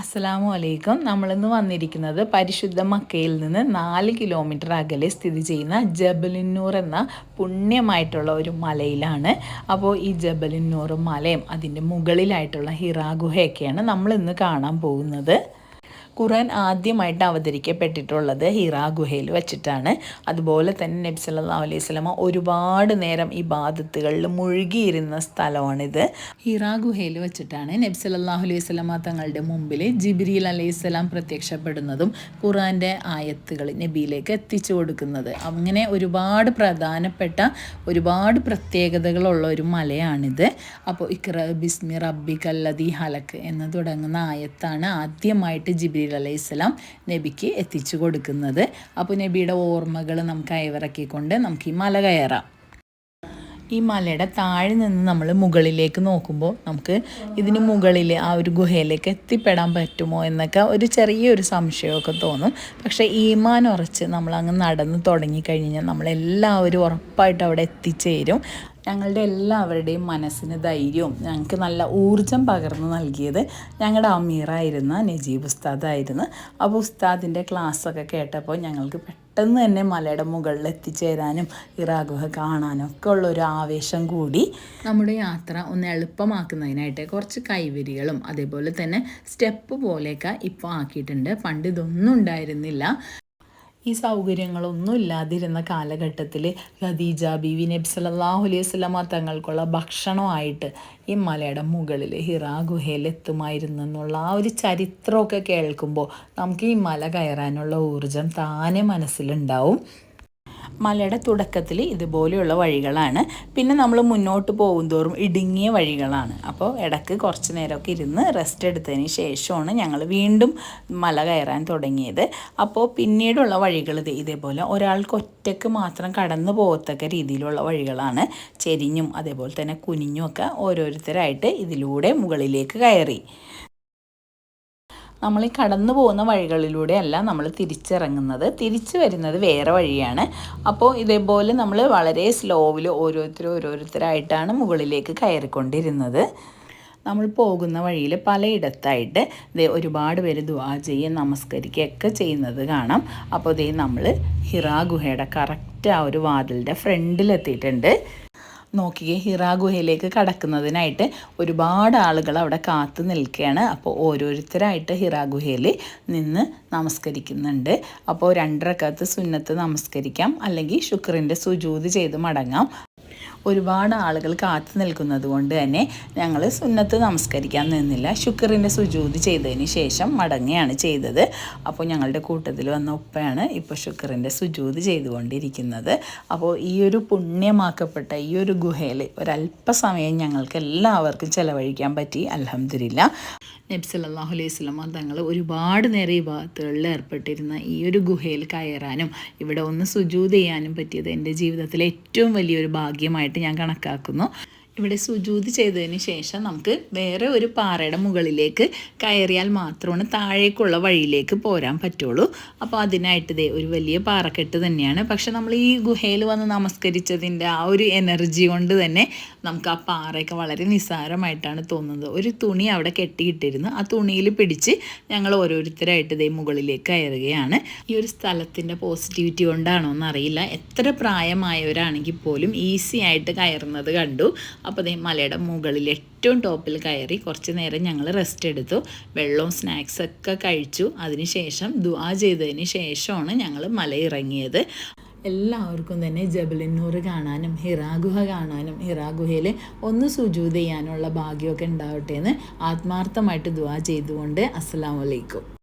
അസ്സലാമു അലൈക്കും. നമ്മളിന്ന് വന്നിരിക്കുന്നത് പരിശുദ്ധ മക്കയിൽ നിന്ന് നാല് കിലോമീറ്റർ അകലെ സ്ഥിതി ചെയ്യുന്ന ജബലിന്നൂർ എന്ന പുണ്യമായിട്ടുള്ള ഒരു മലയിലാണ്. അപ്പോൾ ഈ ജബലിന്നൂർ മലയും അതിന്റെ മുകളിലായിട്ടുള്ള ഹിറാഗുഹയൊക്കെയാണ് നമ്മളിന്ന് കാണാൻ പോകുന്നത്. ഖുർആൻ ആദ്യമായിട്ട് അവതരിക്കപ്പെട്ടിട്ടുള്ളത് ഹിറാ ഗുഹയിൽ വെച്ചിട്ടാണ്. അതുപോലെ തന്നെ നബി സല്ലാ അലൈഹി സ്വലമ ഒരുപാട് നേരം ഈ ബാധത്തുകളിൽ മുഴുകിയിരുന്ന സ്ഥലമാണിത്. ഹിറാ ഗുഹയിൽ വെച്ചിട്ടാണ് നബി സല്ലല്ലാഹു അലൈഹി സ്വലമ തങ്ങളുടെ മുമ്പിൽ ജിബ്രീൽ അലൈഹി സ്വലാം പ്രത്യക്ഷപ്പെടുന്നതും ഖുറാന്റെ ആയത്തുകൾ നബിയിലേക്ക് എത്തിച്ചു കൊടുക്കുന്നത്. അങ്ങനെ ഒരുപാട് പ്രധാനപ്പെട്ട ഒരുപാട് പ്രത്യേകതകളുള്ള ഒരു മലയാണിത്. അപ്പോൾ ഇക്ര ബിസ്മി റബ്ബി കല്ലദി ഹലക്ക് എന്ന് തുടങ്ങുന്ന ആയത്താണ് ആദ്യമായിട്ട് ജിബ്രീൽ അലൈഹിസ്സലാം നബിക്ക് എത്തിച്ചു കൊടുക്കുന്നത്. അപ്പോൾ നബിയുടെ ഓർമ്മകൾ നമുക്ക് അയവിറക്കിക്കൊണ്ട് നമുക്ക് ഈ മല കയറാം. ഈ മലയുടെ താഴെ നിന്ന് നമ്മൾ മുകളിലേക്ക് നോക്കുമ്പോൾ നമുക്ക് ഇതിന് മുകളിൽ ആ ഒരു ഗുഹയിലേക്ക് എത്തിപ്പെടാൻ പറ്റുമോ എന്നൊക്കെ ഒരു ചെറിയൊരു സംശയമൊക്കെ തോന്നും. പക്ഷേ ഈമാൻ ഉറച്ച് നമ്മൾ അങ്ങ് നടന്ന് തുടങ്ങിക്കഴിഞ്ഞാൽ നമ്മളെല്ലാവരും ഉറപ്പായിട്ട് അവിടെ എത്തിച്ചേരും. ഞങ്ങളുടെ എല്ലാവരുടെയും മനസ്സിന് ധൈര്യവും ഞങ്ങൾക്ക് നല്ല ഊർജം പകർന്നു നൽകിയത് ഞങ്ങളുടെ അമീറായിരുന്ന നജീബ് ഉസ്താദായിരുന്നു. അപ്പോൾ ഉസ്താദിന്റെ ക്ലാസ്സൊക്കെ കേട്ടപ്പോൾ ഞങ്ങൾക്ക് പെട്ടെന്ന് തന്നെ മലയുടെ മുകളിൽ എത്തിച്ചേരാനും ഇറാഗുഹ കാണാനും ഒക്കെ ഉള്ള ഒരു ആവേശം കൂടി. നമ്മുടെ യാത്ര ഒന്ന് എളുപ്പമാക്കുന്നതിനായിട്ട് കുറച്ച് കൈവരികളും അതേപോലെ തന്നെ സ്റ്റെപ്പ് പോലെയൊക്കെ ഇപ്പോൾ ആക്കിയിട്ടുണ്ട്. പണ്ട് ഇതൊന്നും ഉണ്ടായിരുന്നില്ല. ഈ സൗകര്യങ്ങളൊന്നും ഇല്ലാതിരുന്ന കാലഘട്ടത്തിൽ ഖദീജ ബിവി നബി സല്ലല്ലാഹു അലൈഹി സ്വലമ തങ്ങൾക്കുള്ള ഭക്ഷണമായിട്ട് ഈ മലയുടെ മുകളിൽ ഹിറാ ഗുഹയിൽ എന്നുള്ള ആ ഒരു ചരിത്രമൊക്കെ കേൾക്കുമ്പോൾ നമുക്ക് ഈ മല കയറാനുള്ള ഊർജം താനെ മനസ്സിലുണ്ടാവും. മലയുടെ തുടക്കത്തിൽ ഇതുപോലെയുള്ള വഴികളാണ്. പിന്നെ നമ്മൾ മുന്നോട്ട് പോകുന്തോറും ഇടുങ്ങിയ വഴികളാണ്. അപ്പോൾ ഇടയ്ക്ക് കുറച്ച് നേരമൊക്കെ ഇരുന്ന് റെസ്റ്റ് എടുത്തതിന് ശേഷമാണ് ഞങ്ങൾ വീണ്ടും മല കയറാൻ തുടങ്ങിയത്. അപ്പോൾ പിന്നീടുള്ള വഴികൾ ഇതേപോലെ ഒരാൾക്ക് ഒറ്റയ്ക്ക് മാത്രം കടന്നു പോകത്തക്ക രീതിയിലുള്ള വഴികളാണ്. ചെരിഞ്ഞും അതേപോലെ തന്നെ കുനിഞ്ഞും ഒക്കെ ഓരോരുത്തരായിട്ട് ഇതിലൂടെ മുകളിലേക്ക് കയറി. നമ്മൾ ഈ കടന്നു പോകുന്ന വഴികളിലൂടെയല്ല നമ്മൾ തിരിച്ചിറങ്ങുന്നത്. തിരിച്ചു വരുന്നത് വേറെ വഴിയാണ്. അപ്പോൾ ഇതേപോലെ നമ്മൾ വളരെ സ്ലോവിൽ ഓരോരുത്തർ ഓരോരുത്തരായിട്ടാണ് മുകളിലേക്ക് കയറിക്കൊണ്ടിരുന്നത്. നമ്മൾ പോകുന്ന വഴിയിൽ പലയിടത്തായിട്ട് ദേ ഒരുപാട് പേര് ദുവാ ചെയ്യുക നമസ്കരിക്കുകയൊക്കെ ചെയ്യുന്നത് കാണാം. അപ്പോൾ ദേ നമ്മൾ ഹിറാ ഗുഹയുടെ കറക്റ്റ് ആ ഒരു വാതിലിന്റെ ഫ്രണ്ടിലെത്തിയിട്ടുണ്ട്. നോക്കിയേ ഹിറാ ഗുഹയിലേക്ക് കടക്കുന്നതിനായിട്ട് ഒരുപാട് ആളുകൾ അവിടെ കാത്തു നിൽക്കുകയാണ്. അപ്പോൾ ഓരോരുത്തരായിട്ട് ഹിറാ ഗുഹയിൽ നിന്ന് നമസ്കരിക്കുന്നുണ്ട്. അപ്പോൾ രണ്ടരക്കകത്ത് സുന്നത്ത് നമസ്കരിക്കാം. അല്ലെങ്കിൽ ശുക്രന്റെ സുജൂത് ചെയ്ത് മടങ്ങാം. ഒരുപാട് ആളുകൾ കാത്തു നിൽക്കുന്നത് കൊണ്ട് തന്നെ ഞങ്ങൾ സുന്നത്ത് നമസ്കരിക്കാൻ നിന്നില്ല. ശുക്രിന്റെ സുജൂതി ചെയ്തതിന് ശേഷം മടങ്ങുകയാണ് ചെയ്തത്. അപ്പോൾ ഞങ്ങളുടെ കൂട്ടത്തിൽ വന്ന ഉപ്പയാണ് ഇപ്പോൾ ശുക്രിന്റെ സുജൂതി ചെയ്തുകൊണ്ടിരിക്കുന്നത്. അപ്പോൾ ഈ ഒരു പുണ്യമാക്കപ്പെട്ട ഈ ഒരു ഗുഹയിൽ ഒരല്പസമയം ഞങ്ങൾക്ക് എല്ലാവർക്കും ചിലവഴിക്കാൻ പറ്റി. അലഹമില്ല നബ്സല്ലാഹു അലൈഹി സ്വലമ തങ്ങൾ ഒരുപാട് നേരം ഈ ഭാഗത്തുകളിൽ ഏർപ്പെട്ടിരുന്ന ഈ ഒരു ഗുഹയിൽ കയറാനും ഇവിടെ ഒന്ന് സുജൂത് ചെയ്യാനും പറ്റിയത് എന്റെ ജീവിതത്തിലെ ഏറ്റവും വലിയൊരു ഭാഗ്യമായിട്ട് ഞാൻ കണക്കാക്കുന്നു. ഇവിടെ സുജൂതി ചെയ്തതിന് ശേഷം നമുക്ക് വേറെ ഒരു പാറയുടെ മുകളിലേക്ക് കയറിയാൽ മാത്രമാണ് താഴേക്കുള്ള വഴിയിലേക്ക് പോരാൻ പറ്റുള്ളൂ. അപ്പോൾ അതിനായിട്ട് ഇതേ ഒരു വലിയ പാറക്കെട്ട് തന്നെയാണ്. പക്ഷെ നമ്മൾ ഈ ഗുഹയിൽ വന്ന് നമസ്കരിച്ചതിന്റെ ആ ഒരു എനർജി കൊണ്ട് തന്നെ നമുക്ക് ആ പാറയൊക്കെ വളരെ നിസ്സാരമായിട്ടാണ് തോന്നുന്നത്. ഒരു തുണി അവിടെ കെട്ടിയിട്ടിരുന്നു. ആ തുണിയിൽ പിടിച്ച് ഞങ്ങൾ ഓരോരുത്തരായിട്ട് ഇതേ മുകളിലേക്ക് കയറുകയാണ്. ഈ ഒരു സ്ഥലത്തിന്റെ പോസിറ്റിവിറ്റി കൊണ്ടാണോ എന്നറിയില്ല. എത്ര പ്രായമായവരാണെങ്കിൽ പോലും ഈസി ആയിട്ട് കയറുന്നത് കണ്ടു. അപ്പോൾ ദേ മലയുടെ മുകളിൽ ഏറ്റവും ടോപ്പിൽ കയറി കുറച്ച് നേരം ഞങ്ങൾ റെസ്റ്റ് എടുത്തു. വെള്ളവും സ്നാക്സൊക്കെ കഴിച്ചു. അതിനുശേഷം ദുആ ചെയ്തതിന് ശേഷമാണ് ഞങ്ങൾ മല ഇറങ്ങിയത് എല്ലാവർക്കും തന്നെ ജബലിന്നൂർ കാണാനും ഹിറാ ഗുഹ കാണാനും ഹിറാ ഗുഹയിൽ ഒന്ന് സുജൂത് ചെയ്യാനുള്ള ഭാഗ്യമൊക്കെ ഉണ്ടാവട്ടെ എന്ന് ആത്മാർത്ഥമായിട്ട് ദുആ ചെയ്തുകൊണ്ട് അസ്സാം വലൈക്കും